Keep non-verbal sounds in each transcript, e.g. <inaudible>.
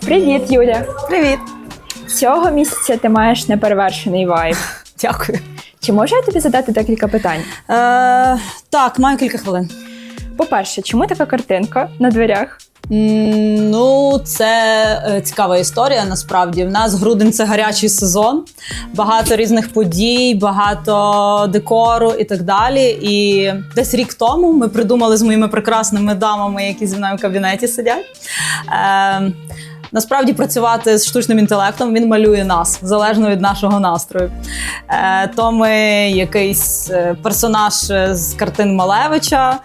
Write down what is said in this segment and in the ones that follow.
Привіт, Юля! Привіт. Цього місяця ти маєш неперевершений вайб. Дякую. Чи можу я тобі задати декілька питань? Е, так, маю кілька хвилин. По-перше, чому така картинка на дверях? Ну, це е, цікава історія. Насправді в нас грудень це гарячий сезон, багато різних подій, багато декору і так далі. І десь рік тому ми придумали з моїми прекрасними дамами, які зі мною в кабінеті сидять. Е, Насправді працювати з штучним інтелектом він малює нас залежно від нашого настрою. Е, то ми якийсь е, персонаж е, з картин Малевича,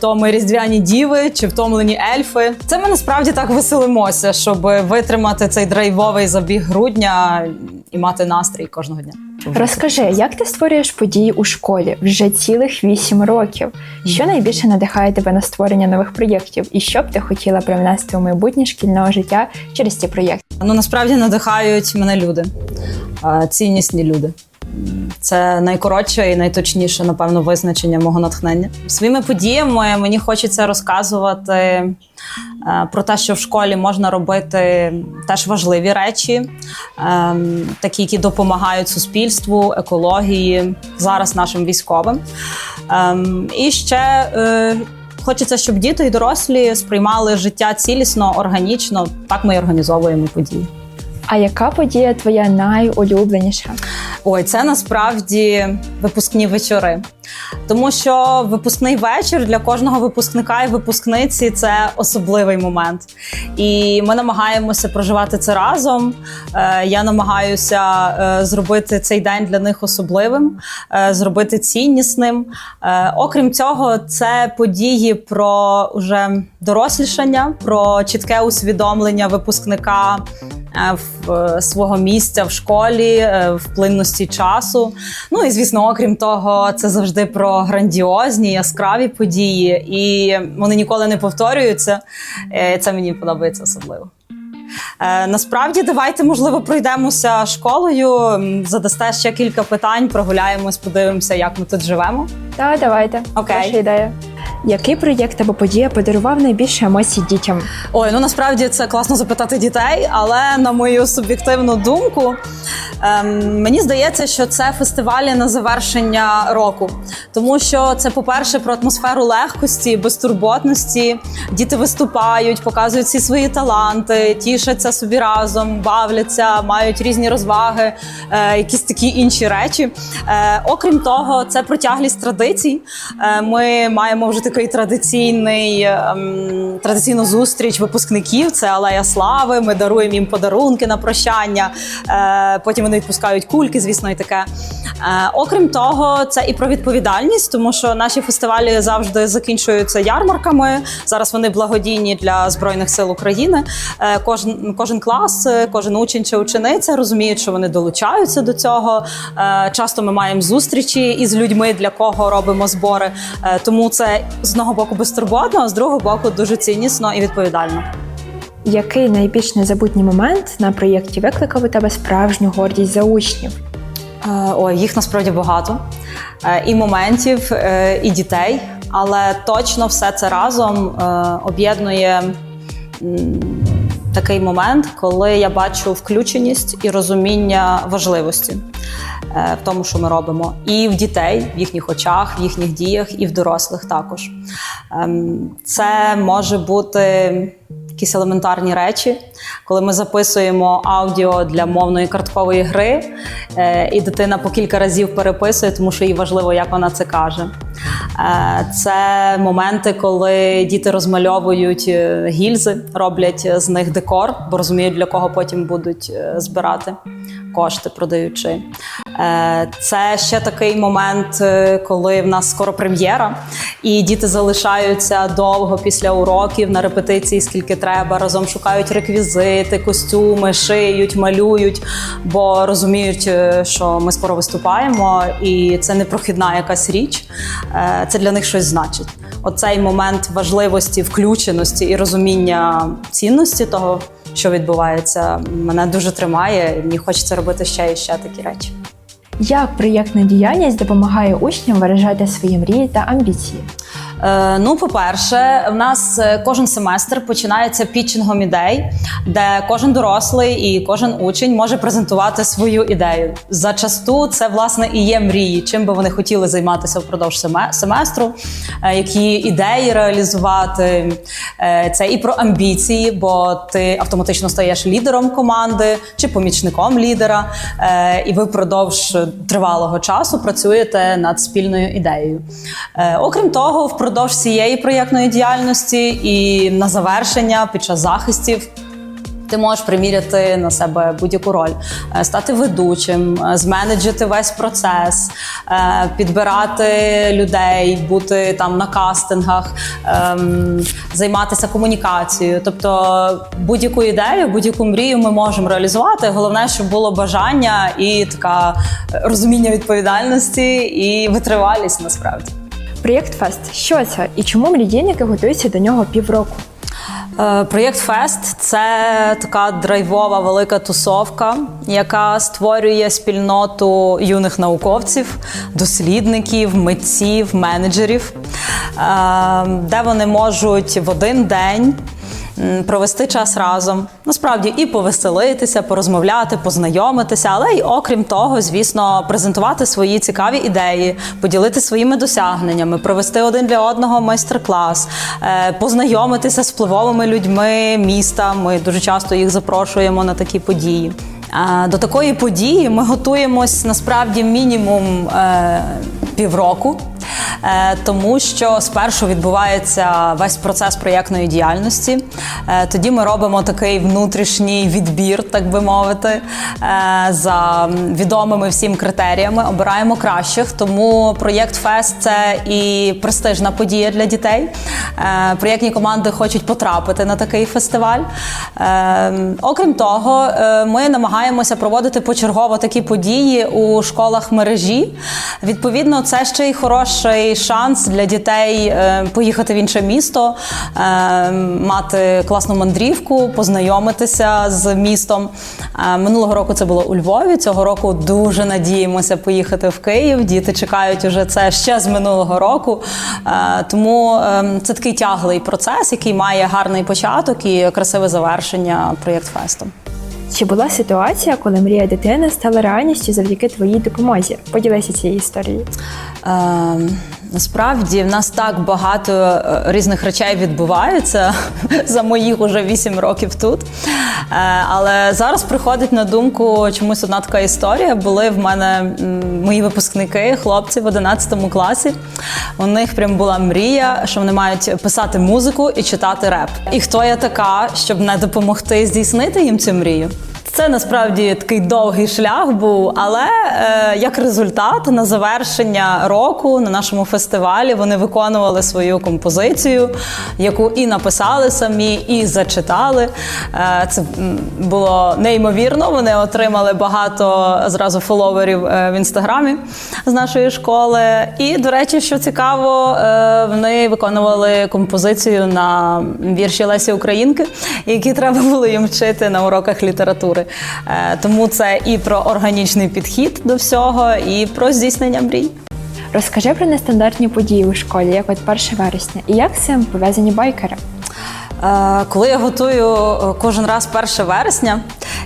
то ми різдвяні діви чи втомлені ельфи. Це ми насправді так веселимося, щоб витримати цей драйвовий забіг грудня і мати настрій кожного дня. Розкажи, як ти створюєш події у школі вже цілих вісім років? Що найбільше надихає тебе на створення нових проєктів? І що б ти хотіла привнести у майбутнє шкільного життя через ці проєкти? Ну насправді надихають мене люди, ціннісні люди. Це найкоротше і найточніше, напевно, визначення мого натхнення. Своїми подіями мені хочеться розказувати е, про те, що в школі можна робити теж важливі речі, е, такі, які допомагають суспільству, екології, зараз нашим військовим. Е, І ще хочеться, щоб діти і дорослі сприймали життя цілісно, органічно. Так ми і організовуємо події. А яка подія твоя найулюбленіша? Ой, це насправді випускні вечори. Тому що випускний вечір для кожного випускника і випускниці це особливий момент. І ми намагаємося проживати це разом. Е, Я намагаюся е, зробити цей день для них особливим, е, зробити ціннісним. Окрім цього, це події про уже дорослішання, про чітке усвідомлення випускника в свого місця в школі, в плинності часу. Ну і звісно, окрім того, це завжди про грандіозні, яскраві події, і вони ніколи не повторюються. Е, Це мені подобається особливо. Е, Насправді, давайте, можливо, пройдемося школою, задасте ще кілька питань, прогуляємось, подивимося, як ми тут живемо. Та давайте. Окей. Ваша ідея. Який проєкт або подія подарував найбільше емоцій дітям? Ой, ну насправді це класно запитати дітей, але на мою суб'єктивну думку, ем, мені здається, що це фестивалі на завершення року, тому що це, по-перше, про атмосферу легкості, безтурботності. Діти виступають, показують всі свої таланти, тішаться собі разом, бавляться, мають різні розваги, е, якісь такі інші речі. Е, окрім того, це про тяглість традицій. Е, ми маємо вже такий традиційний ем, традиційну зустріч випускників. Це алея слави. Ми даруємо їм подарунки на прощання. Е, потім вони відпускають кульки, звісно, і таке. Е, окрім того, це і про відповідальність, тому що наші фестивалі завжди закінчуються ярмарками. Зараз вони благодійні для збройних сил України. Е, кожен кожен клас, е, кожен учень чи учениця розуміють, що вони долучаються до цього. Е, часто ми маємо зустрічі із людьми, для кого робимо збори. Е, тому це з одного боку безтурботно, а з другого боку дуже ціннісно і відповідально. Який найбільш незабутній момент на проєкті викликав у тебе справжню гордість за учнів? Е, Ой, їх насправді багато. Е, І моментів, е, і дітей. Але точно все це разом об'єднує такий момент, коли я бачу включеність і розуміння важливості в тому, що ми робимо, і в дітей, в їхніх очах, в їхніх діях, і в дорослих також. Ем, Це може бути якісь елементарні речі, коли ми записуємо аудіо для мовної карткової гри, е, і дитина по кілька разів переписує, тому що їй важливо, як вона це каже. Е, Це моменти, коли діти розмальовують е, гільзи, роблять з них декор, бо розуміють, для кого потім будуть збирати кошти, продаючи. Е, Це ще такий момент, е, коли в нас скоро прем'єра, і діти залишаються довго після уроків на репетиції, скільки треба. Разом шукають реквізити, костюми, шиють, малюють, бо розуміють, е, що ми скоро виступаємо, і це не прохідна якась річ. Це для них щось значить. Оцей момент важливості, включеності і розуміння цінності того, що відбувається, мене дуже тримає. і Мені хочеться робити ще і ще такі речі. Як проєктна діяльність допомагає учням виражати свої мрії та амбіції? Е, Ну, по-перше, в нас е, кожен семестр починається пітчингом ідей, де кожен дорослий і кожен учень може презентувати свою ідею. Зачасту це власне і є мрії, чим би вони хотіли займатися впродовж семестру, е, які ідеї реалізувати. Це і про амбіції, бо ти автоматично стаєш лідером команди чи помічником лідера, і ви впродовж тривалого часу працюєте над спільною ідеєю. Е, Окрім того, впродовж цієї проєктної діяльності і на завершення під час захистів. Ти можеш приміряти на себе будь-яку роль, Е, стати ведучим, е, зменеджити весь процес, е, підбирати людей, бути там на кастингах, ем, займатися комунікацією. Тобто будь-яку ідею, будь-яку мрію ми можемо реалізувати. Головне, щоб було бажання і така розуміння відповідальності і витривалість насправді. Проєкт Фест. Що це і чому мрійники готуються до нього півроку? Проєкт Фест це така драйвова велика тусовка, яка створює спільноту юних науковців, дослідників, митців, менеджерів, е, де вони можуть в один день. Провести час разом, насправді і повеселитися, порозмовляти, познайомитися, але й окрім того, звісно, презентувати свої цікаві ідеї, поділити своїми досягненнями, провести один для одного майстер-клас, е, познайомитися з впливовими людьми міста. Ми дуже часто їх запрошуємо на такі події. До такої події ми готуємось насправді мінімум е, півроку. Е, Тому що спершу відбувається весь процес проєктної діяльності. Е, Тоді ми робимо такий внутрішній відбір, так би мовити, е, за відомими всім критеріями. Обираємо кращих. Тому проєкт Фест це і престижна подія для дітей. Проєктні команди хочуть потрапити на такий фестиваль. Окрім того, ми намагаємося проводити почергово такі події у школах мережі. Відповідно, це ще й хороший шанс для дітей е, поїхати в інше місто, е, мати класну мандрівку, познайомитися з містом. Е, Минулого року це було у Львові. Цього року дуже надіємося поїхати в Київ. Діти чекають уже це ще з минулого року. Тому це такий тяглий процес, який має гарний початок і красиве завершення проєкт фесту. Чи була ситуація, коли мрія дитини стала реальністю завдяки твоїй допомозі? Поділися цією історією. Ем, Насправді в нас так багато е, різних речей відбувається <laughs> за моїх уже 8 років тут. Е, Але зараз приходить на думку чомусь одна така історія. Були в мене мої випускники, хлопці в 11 класі. У них прям була мрія, що вони мають писати музику і читати реп. І хто я така, щоб не допомогти здійснити їм цю мрію? Це насправді такий довгий шлях був, але е, як результат на завершення року на нашому фестивалі вони виконували свою композицію, яку і написали самі, і зачитали. Е, це було неймовірно. Вони отримали багато зразу фоловерів е, в інстаграмі з нашої школи. І, до речі, що цікаво, е, вони виконували композицію на вірші Лесі Українки, які треба було їм вчити на уроках літератури. Е, Тому це і про органічний підхід до всього, і про здійснення мрій. Розкажи про нестандартні події у школі, як от 1 вересня, і як з цим пов'язані байкери. Е, Коли я готую е, кожен раз 1 вересня,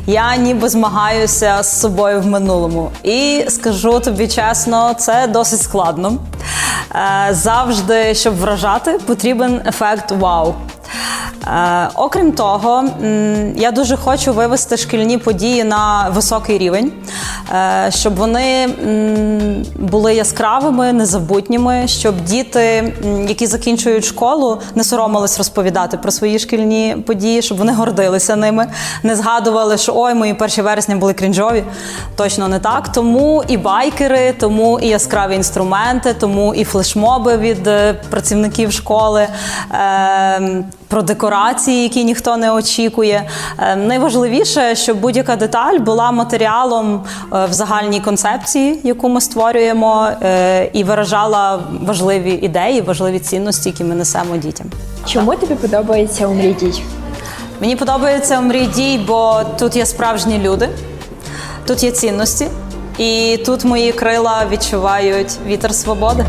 я ніби змагаюся з собою в минулому. І скажу тобі чесно, це досить складно. Завжди, щоб вражати, потрібен ефект вау. Е, окрім того, я дуже хочу вивести шкільні події на високий рівень, е, щоб вони були яскравими, незабутніми, щоб діти, які закінчують школу, не соромились розповідати про свої шкільні події, щоб вони гордилися ними, не згадували, що ой, мої перші вересня були крінжові. Точно не так. Тому і байкери, тому і яскраві інструменти, тому і флешмоби від е, працівників школи. Про декорації, які ніхто не очікує. Е, Найважливіше, щоб будь-яка деталь була матеріалом е, в загальній концепції, яку ми створюємо, е, і виражала важливі ідеї, важливі цінності, які ми несемо дітям. Чому тобі подобається у мрій дій? Мені подобається мрій дій, бо тут є справжні люди, тут є цінності, І тут мої крила відчувають вітер свободи.